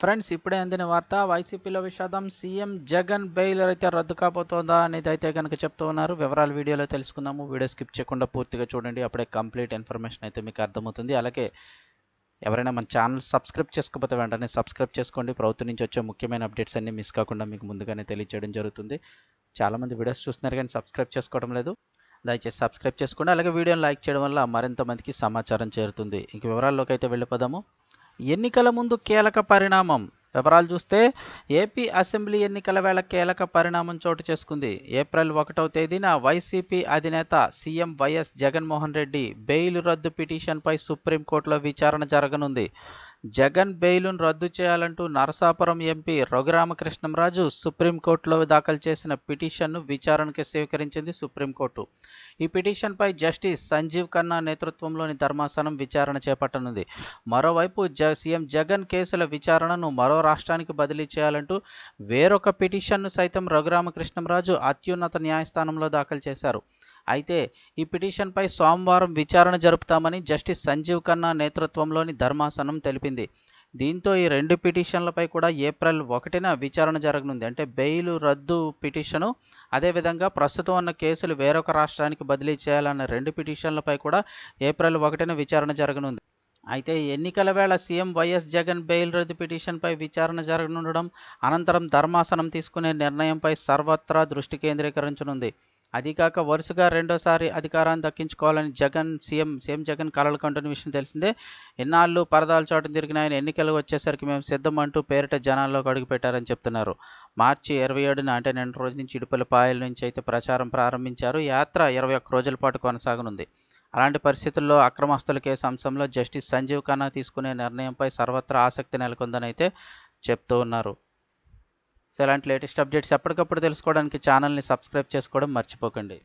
Friends ఇప్పుడే అందిన వార్త వైసీపీలో విషాదం సీఎం జగన్ బెయిల్ అయితే రద్దు కాబోతోందా అనేది అయితే కనుక చెప్తూ ఉన్నారు. వివరాలు వీడియోలో తెలుసుకుందాము. వీడియో స్కిప్ చేయకుండా పూర్తిగా చూడండి. అప్పుడే కంప్లీట్ ఇన్ఫర్మేషన్ అయితే మీకు అర్థమవుతుంది. అలాగే ఎవరైనా మన ఛానల్ సబ్స్క్రైబ్ చేసుకోకపోతే వెంటనే సబ్స్క్రైబ్ చేసుకోండి. ప్రభుత్వం నుంచి వచ్చే ముఖ్యమైన అప్డేట్స్ అన్ని మిస్ కాకుండా మీకు ముందుగానే తెలియజేయడం జరుగుతుంది. చాలామంది వీడియోస్ చూస్తున్నారు కానీ సబ్స్క్రైబ్ చేసుకోవడం లేదు. దయచేసి సబ్స్క్రైబ్ చేసుకోండి. అలాగే వీడియోని లైక్ చేయడం వల్ల మరింత మందికి సమాచారం చేరుతుంది. ఇంక వివరాల్లోకి అయితే వెళ్ళిపోదాము. ఎన్నికల ముందు కీలక పరిణామం. వివరాలు చూస్తే ఏపీ అసెంబ్లీ ఎన్నికల వేళ కీలక పరిణామం చోటు చేసుకుంది. ఏప్రిల్ ఒకటవ తేదీన వైసీపీ అధినేత CM YS Jaganmohan Reddy bail రద్దు పిటిషన్పై సుప్రీంకోర్టులో విచారణ జరగనుంది. జగన్ బెయిలును రద్దు చేయాలంటూ నరసాపురం ఎంపీ రఘురామకృష్ణంరాజు సుప్రీంకోర్టులో దాఖలు చేసిన పిటిషన్ను విచారణకు స్వీకరించింది సుప్రీంకోర్టు. ఈ పిటిషన్పై జస్టిస్ సంజీవ్ ఖన్నా నేతృత్వంలోని ధర్మాసనం విచారణ చేపట్టనుంది. మరోవైపు జ సీఎం జగన్ కేసుల విచారణను మరో రాష్ట్రానికి బదిలీ చేయాలంటూ వేరొక పిటిషన్ను సైతం రఘురామకృష్ణంరాజు అత్యున్నత న్యాయస్థానంలో దాఖలు చేశారు. అయితే ఈ పిటిషన్పై సోమవారం విచారణ జరుపుతామని జస్టిస్ సంజీవ్ ఖన్నా నేతృత్వంలోని ధర్మాసనం తెలిపింది. దీంతో ఈ రెండు పిటిషన్లపై కూడా ఏప్రిల్ ఒకటిన విచారణ జరగనుంది. అంటే బెయిల్ రద్దు పిటిషను అదేవిధంగా ప్రస్తుతం ఉన్న కేసులు వేరొక రాష్ట్రానికి బదిలీ చేయాలన్న రెండు పిటిషన్లపై కూడా ఏప్రిల్ ఒకటిన విచారణ జరగనుంది. అయితే ఎన్నికల వేళ సీఎం వైఎస్ జగన్ బెయిల్ రద్దు పిటిషన్పై విచారణ జరగనుండడం అనంతరం ధర్మాసనం తీసుకునే నిర్ణయంపై సర్వత్రా దృష్టి కేంద్రీకరించనుంది. అదికాక వరుసగా రెండోసారి అధికారాన్ని దక్కించుకోవాలని జగన్ సీఎం సీఎం జగన్ కలలు కంటున్న విషయం తెలిసిందే. ఎన్నాళ్ళు పరదాలు చోట తిరిగిన ఆయన ఎన్నికలు వచ్చేసరికి మేము సిద్ధం అంటూ పేరిట జనాల్లోకి అడుగుపెట్టారని చెప్తున్నారు. మార్చి ఇరవై ఏడున అంటే నిన్న రోజు నుంచి ఇడుపలపాయల నుంచి అయితే ప్రచారం ప్రారంభించారు. యాత్ర ఇరవై ఒక్క రోజుల పాటు కొనసాగనుంది. అలాంటి పరిస్థితుల్లో అక్రమస్తుల కేసు అంశంలో జస్టిస్ సంజీవ్ ఖన్నా తీసుకునే నిర్ణయంపై సర్వత్రా ఆసక్తి నెలకొందని అయితే చెప్తూ ఉన్నారు. సో ఇలాంటి లేటెస్ట్ అప్డేట్స్ ఎప్పటికప్పుడు తెలుసుకోవడానికి ఛానల్ని సబ్స్క్రైబ్ చేసుకోవడం మర్చిపోకండి.